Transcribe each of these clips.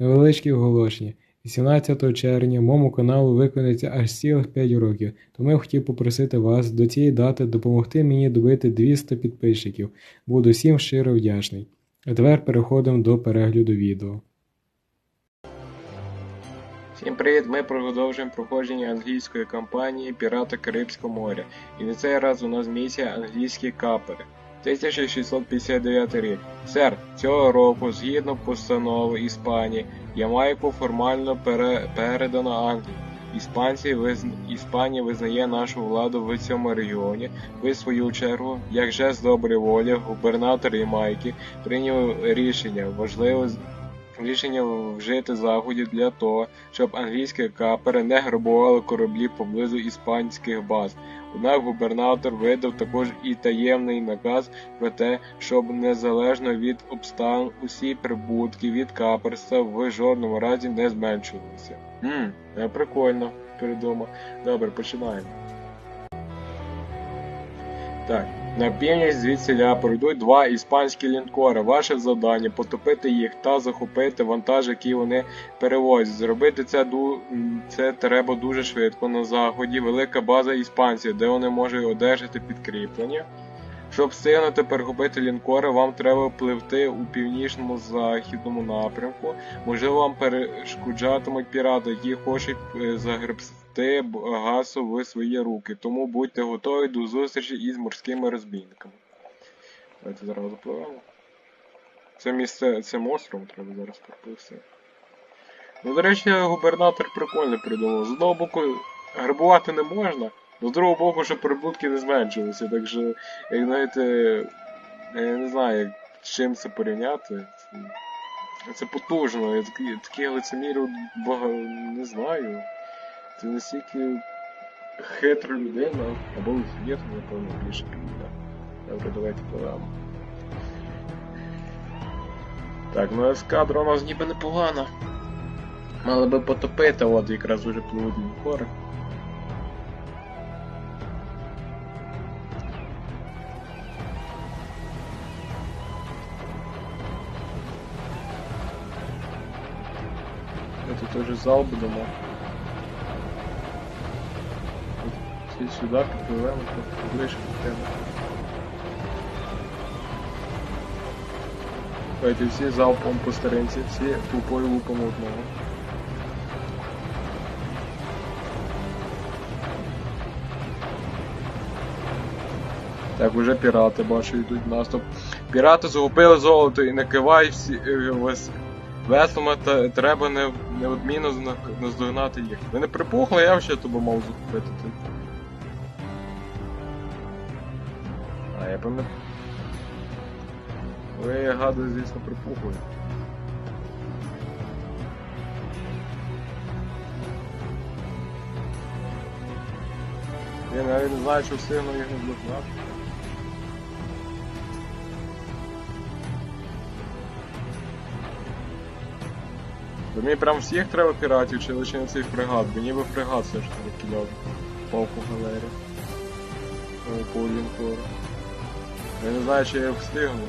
Невеличке оголошення. 18 червня моєму каналу виконується аж цілих 5 років, тому я хотів попросити вас до цієї дати допомогти мені добити 200 підписчиків. Буду всім щиро вдячний. А тепер переходимо до перегляду відео. Всім привіт! Ми продовжуємо проходження англійської кампанії Пірати Карибського моря. І на цей раз у нас місія англійські капери. 1659 рік. Сер, цього року, згідно постанови Іспанії, Ямайку формально пере... передано Англії. Іспанці виз... Іспанія визнає нашу владу в цьому регіоні. Ви, свою чергу, як же з доброї волі, губернатор Ямайки прийняв рішення важливе рішення вжити заходів для того, щоб англійські капери не грабували кораблі поблизу іспанських баз. Однак губернатор видав також і таємний наказ про те, щоб незалежно від обставин усі прибутки від каперства в жодному разі не зменшувалися. Хм, це прикольно, придумав. Добре, починаємо. Так, на північ звідсіля пройдуть два іспанські лінкори. Ваше завдання потопити їх та захопити вантаж, який вони перевозять. Зробити це це треба дуже швидко. На заході велика база іспанців, де вони можуть одержати підкріплення. Щоб встигнути перехопити лінкори, вам треба пливти у північному західному напрямку. Можливо, вам перешкоджатимуть пірати, які хочуть е, загребсти багатство в свої руки. Тому будьте готові до зустрічі із морськими розбійниками. Давайте зараз запливемо. Це місце цим островом треба зараз пропустити. Ну, до речі, губернатор прикольно придумав. З одного боку, грабувати не можна, з другого боку, щоб прибутки не зменшилися. Так що, як знаєте, я не знаю, з чим це порівняти. Це, потужно. Я такі, таких лицемірів не знаю. Це настільки хитра людина, або лицемір, напевно, більше підійде. Добре, давайте пливемо. Так, ну ескадра у нас ніби непогана. Мали би потопити, от якраз уже пливуть лінкори. Ми тут уже зал будемо. Всі сюди підпливемо, трохи ближче до тебе. Давайте всі залпом по старинці, всі тупою лупом одного. Так, уже пірати бачу йдуть в наступ. Пірати захопили золото і накивають всі е, вес, веслами, та треба не, неодмінно наздогнати їх. Ви не припухли, я ще тебе мав захопити. Ти. А, я пам'ятаю. Звісно, припухли. Я навіть не знаю, що встигну їх не блокувати. То мені прям всіх треба піратів чи лише на цих фрегат, бо ніби фрегат все ж таки кидав. По галері. По лінкору. Я не знаю, чи я встигну,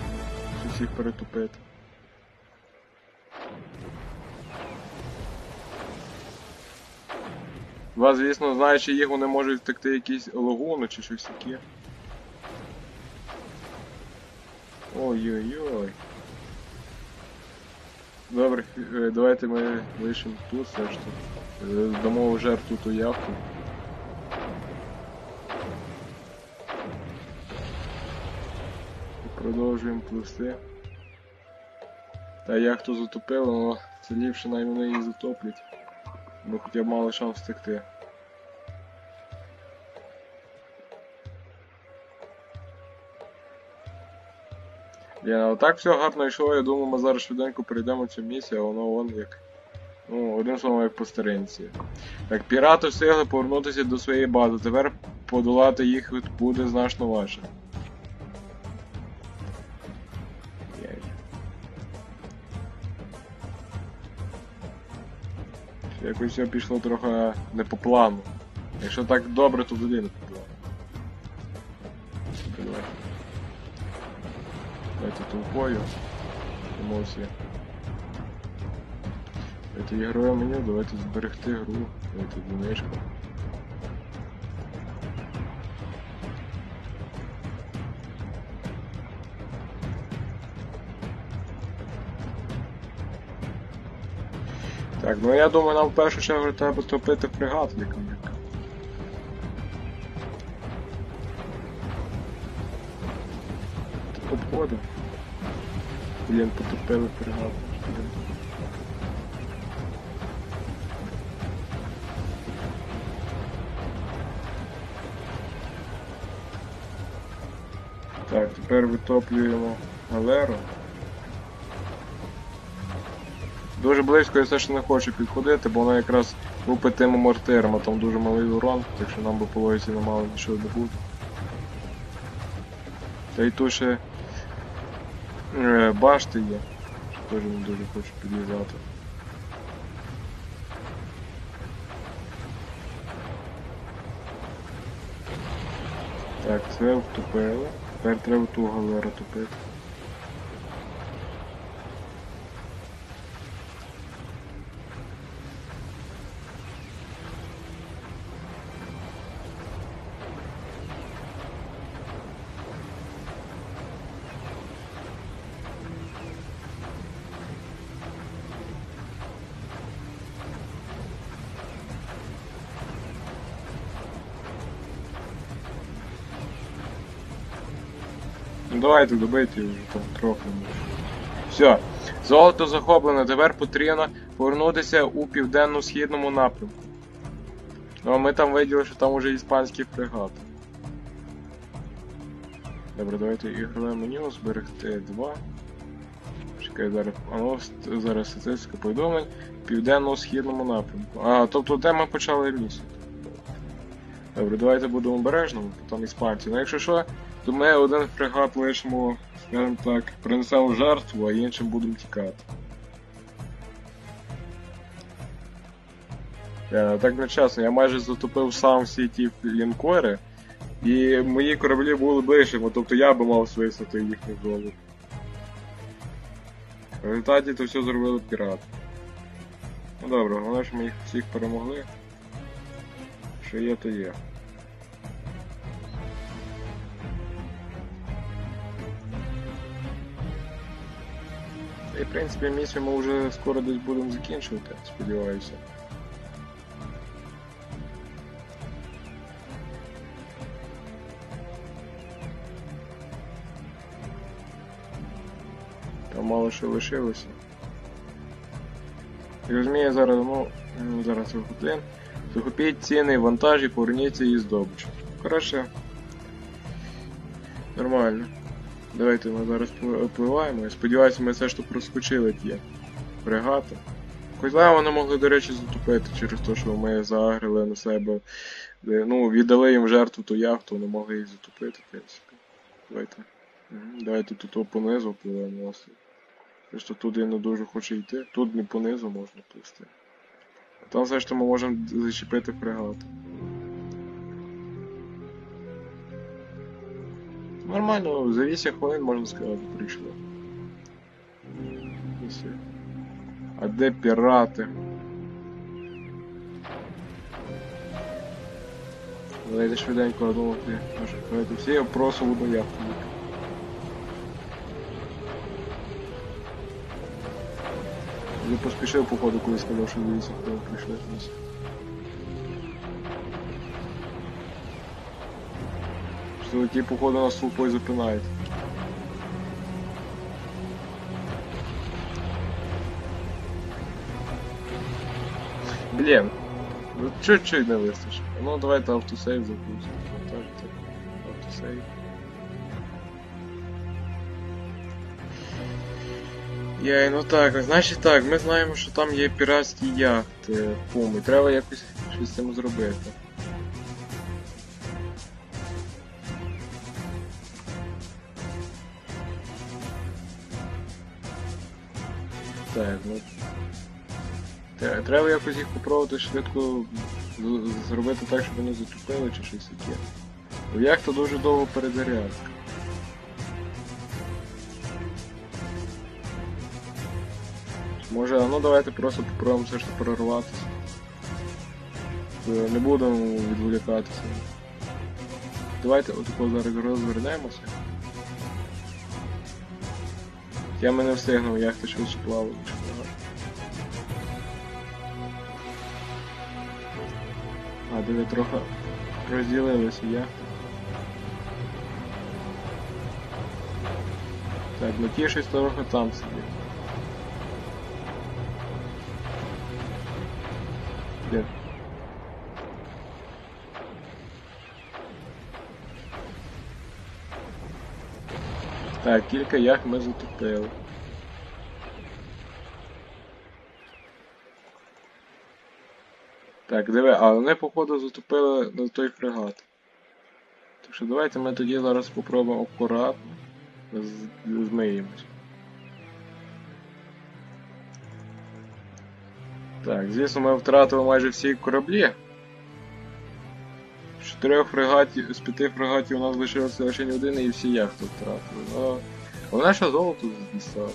чи всіх перетупити. Два, звісно, знаючи їх, вони можуть втекти якісь лагуни чи щось таке. Ой-ой-ой. Добре, е, давайте ми лишимо тут все ж таки. Е, Дамо жертву ту яхту. Продовжуємо пливти. Та яхту затопило, але це ліпше навіть вони її затоплять. Бо хоча б мали шанс втекти. Я, так все гарно йшло, я думаю, ми зараз швиденько перейдемо цю місію, а воно вон як. Ну, одним словом, як по старинці. Так, пірати встигли повернутися до своєї бази. Тепер подолати їх буде значно важче. Якось все пішло трохи не по плану. Якщо так добре, то взагалі не по плану. Давай. Давайте толпою. Емоції. Давайте ігрове меню, давайте зберегти гру. Давайте донечку. Так, ну я думаю, нам в першу чергу треба топити якомусь. Обходимо. Блін, потопили фрегат. Так, тепер витоплюємо галеру. Дуже близько я все ж не хочу підходити, бо вона якраз лупить тими мортирами, там дуже малий урон, так що нам би по логіці не мало нічого буде. Та й тут ще е, башти є, що теж не дуже хочу підв'язати. Так, це втопили. Тепер треба ту галеру топити. Давайте добийте вже там трохи. Все. Золото захоплено, тепер потрібно повернутися у південно-східному напрямку. Ну а ми там виділи, що там уже іспанський фрегат. Добре, давайте ігрове меню, зберегти 2. Чекай, зараз. А ну, зараз статистика повідомлень. Південно-східному напрямку. А, тобто де ми почали місяць. Добре, давайте будемо обережними, там іспанці. Ну якщо що, то ми один фрегат лишимо, скажімо так, принесемо жертву, а іншим будемо тікати. Я, так не чесно, я майже затопив сам всі ті лінкори, і мої кораблі були ближчими, тобто я би мав свиснути їхню зону. В результаті то все зробили пірати. Ну добре, головне, що ми їх всіх перемогли. Що є, то є. І в принципі місію ми вже скоро десь будемо закінчувати, сподіваюся. Там мало що лишилося. І розумію зараз, ну, зараз вихоплен. Захопіть цінний вантаж і поверніться її здобич. Коротше. Нормально. Давайте ми зараз впливаємо. Сподіваюся, ми все ж таки проскочили ті фрегати. Хоча вони могли, до речі, затопити через те, що ми заагрили на себе. Ну, віддали їм жертву ту яхту, вони могли їх затопити, в принципі. Давайте. Давайте тут понизу впливаємо нас. Просто туди не дуже хоче йти. Тут не понизу можна плисти. Там все ж таки ми можемо зачепити фрегат. Нормально, за 8 хвилин можна сказати, прийшло. А де пірати? Давайте швиденько розмовити. Давайте всі опроси буду яхту. Я поспішив походу, коли сказав, що за 8 хвилин прийшли. Ті, походу, нас толпой запинают. Блин, ну чуть-чуть не вистачить. Ну давайте автосейв запустимо. Монтажити. Автосейв. Яй, ну так, значить так, ми знаємо, що там є піратські яхти. Пуми. Треба якось щось з цим зробити. Так, ну. Треба якось їх попробувати швидко зробити так, щоб вони затупили чи щось таке. Бо яхта дуже довго перезарядка. Може, ну давайте просто попробуємо все ж таки прорватися. Е, Не будемо відволікатися. Давайте отако зараз розвернемося. Я мене встигнув, яхта швидше плавала, ніж. А, диви, трохи розділилися яхти. Так, ну ті щось трохи там сидить. Де? Так, кілька яхт ми затопили. Так, диви, а вони походу затопили на той фрегат. Так що давайте ми тоді зараз попробуємо акуратно змиємось. Так, звісно, ми втратили майже всі кораблі. З чотирьох фрегатів, з п'яти фрегатів у нас лишився лише один і всі яхти втратили. Ну, головне, що золото дістало.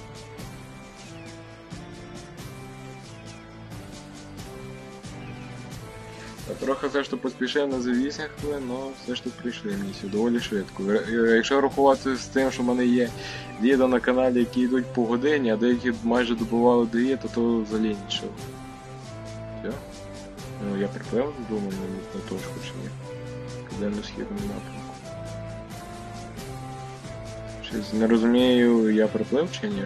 Я трохи все ж то поспішив на завісних хвилин, але все ж таки прийшли місію доволі швидко. Е, Якщо рахувати з тим, що в мене є відео на каналі, які йдуть по годині, а деякі майже добували до є, то то взагалі нічого. Все? Ну, я приплив, думаю, на точку чи ні. Південно-східному напрямку. Щось не розумію, я приплив чи ні.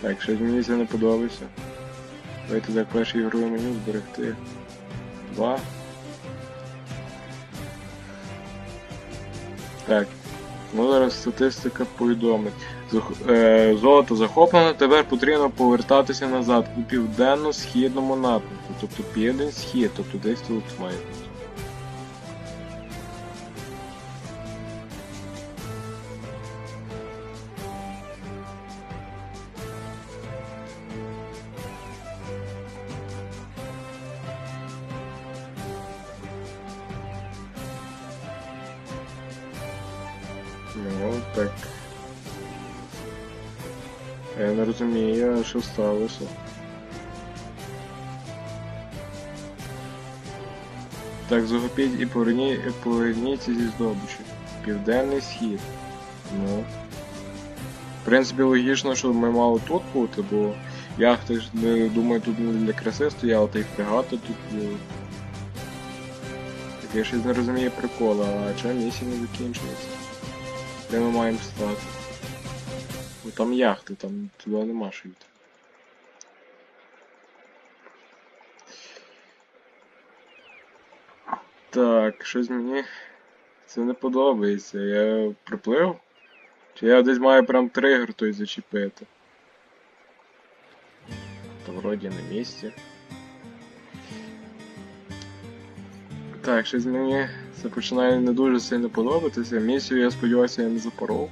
Так, щось мені це не подобається. Давайте так перше ігрове меню зберегти. Два. Так. Ну зараз статистика повідомить. Е, Золото захоплено, тепер потрібно повертатися назад у південно-східному напрямку. Тобто південь-схід, тобто десь тут має Ну, так. Я не розумію, що сталося. Так, захопіть і поверні, поверніться зі здобичі. Південний схід. Ну. В принципі, логічно, що ми мали тут бути, бо яхти ж, не- думаю, тут не для краси стояли, та й фрегати тут були. Так я щось не розумію прикола, а чому місія не закінчується? Де ми маємо стати? Бо там яхти, там туди нема що йти. Так, щось мені це не подобається. Я приплив? Чи я десь маю прям тригер той зачепити? Та вроді на місці. Так, щось мені це починає не дуже сильно подобатися. Місію, я сподіваюся, я не запоров.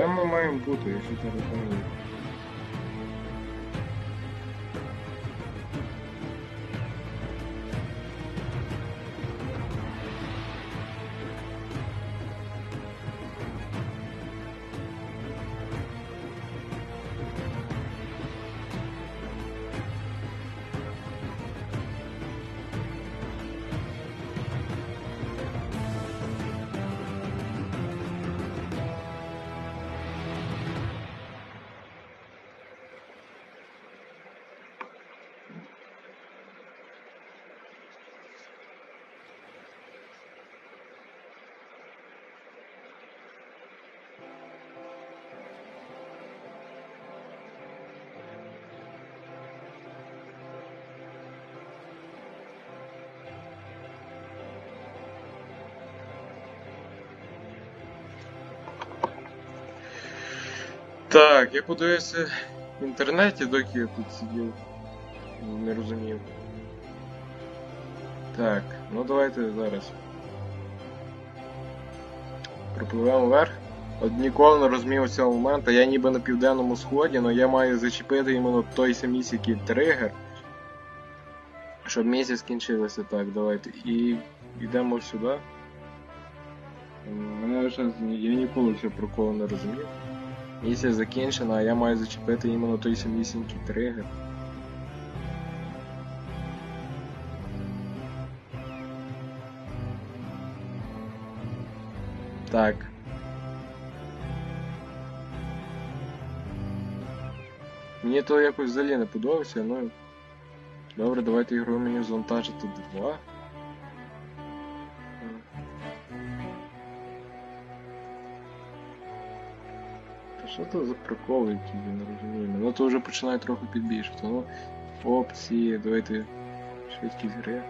Де ми маємо бути, я це не Так, я подивився в інтернеті, доки я тут сидів. Не розумів. Так, ну давайте зараз. Пропливемо вверх. От ніколи не розумів цього моменту. Я ніби на південному сході, але я маю зачепити іменно той самісінький тригер. Щоб місяць скінчилося так, давайте. І йдемо сюди. Мене вже я ніколи цього приколу не розумів. Місія закінчена, а я маю зачепити іменно той самісінький тригер. Так. Мені то якось взагалі не подобається, ну... Добре, давайте ігру мені звантажити. 2. Що це за приколи, які я не розумію? Ну то вже починає трохи підбільшити. Ну, опції, давайте швидкість гри.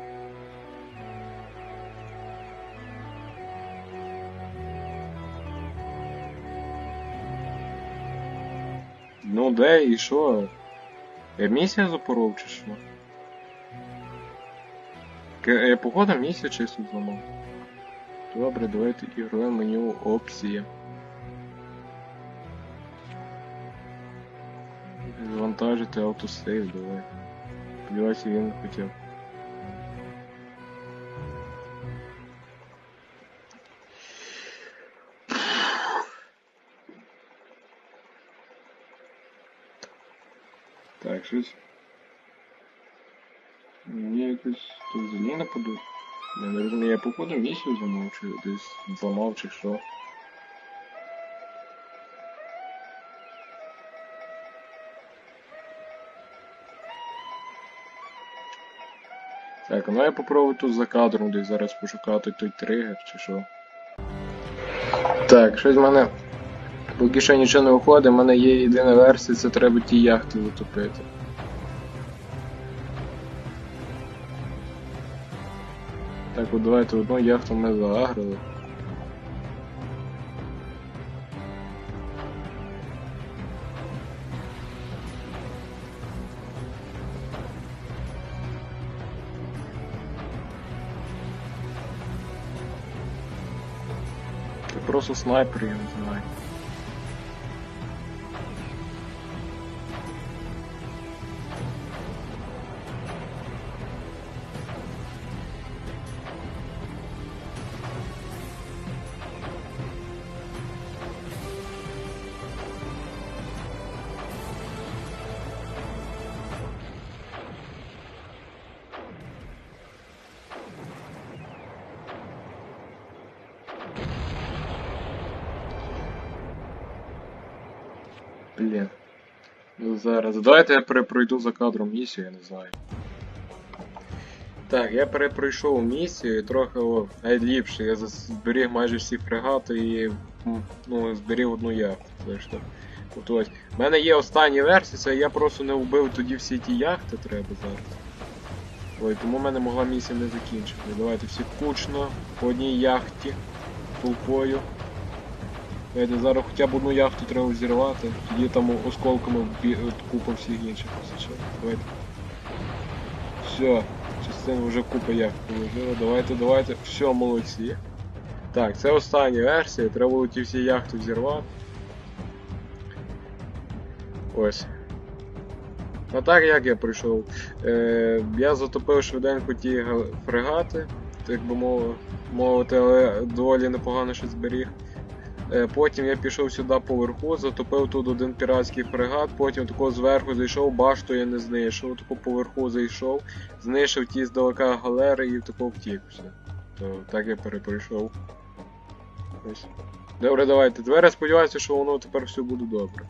Ну де і що? Я місія запоров чи що? Я походу місію чисто зламав. Добре, давайте ігрове меню опції. Завантажити автосейв, давай. Сподіваюся, він хотів. Так, щось. Мені якось тут не подобається. Я не я походу місію зламав, чи десь зламав, чи що. Так, ну я попробую тут за кадром десь зараз пошукати той тригер чи що. Так, щось в мене. Поки що нічого не виходить, в мене є єдина версія, це треба ті яхти затопити. Так, от давайте одну яхту ми заагрили. Просто снайпер, я не Блін. Ну зараз. Давайте я перепройду за кадром місію, я не знаю. Так, я перепройшов місію і трохи найліпше. Я зберіг майже всі фрегати і ну, зберіг одну яхту. От ось. У мене є остання версія, я просто не вбив тоді всі ті яхти треба зараз. Ой, тому в мене могла місія не закінчити. Давайте всі кучно, по одній яхті, толпою. Давайте зараз хоча б одну яхту треба взірвати, тоді там осколками купа всіх інших посічок. Давайте. Все, частину вже купа яхт положила. Давайте, давайте. Все, молодці. Так, це остання версія, треба було ті всі яхти взірвати. Ось. А так як я прийшов? Е, я затопив швиденько ті фрегати, так би мов- мовити, але доволі непогано щось зберіг. Е, Потім я пішов сюди поверху, затопив тут один піратський фрегат, потім тако зверху зайшов, башту я не знищив, тако поверху зайшов, знищив ті здалека галери і тако втік. Все. То так я переприйшов. Ось. Добре, давайте. Двері сподіваюся, що воно тепер все буде добре.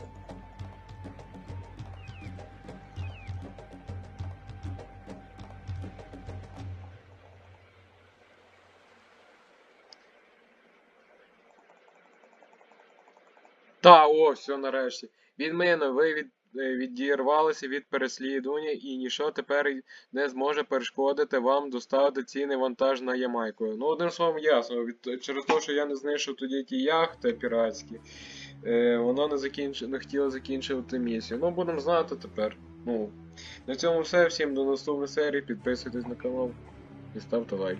Та, о, все нарешті. Від мене ви від, е, відірвалися від переслідування і ніщо тепер не зможе перешкодити вам доставити цінний вантаж на Ямайку. Ну, одним словом, ясно. Від, через те, що я не знайшов тоді ті яхти піратські, е, вона не, закінч... не хотіла закінчувати місію. Ну, будемо знати тепер. Ну, на цьому все. Всім до наступної серії. Підписуйтесь на канал і ставте лайк.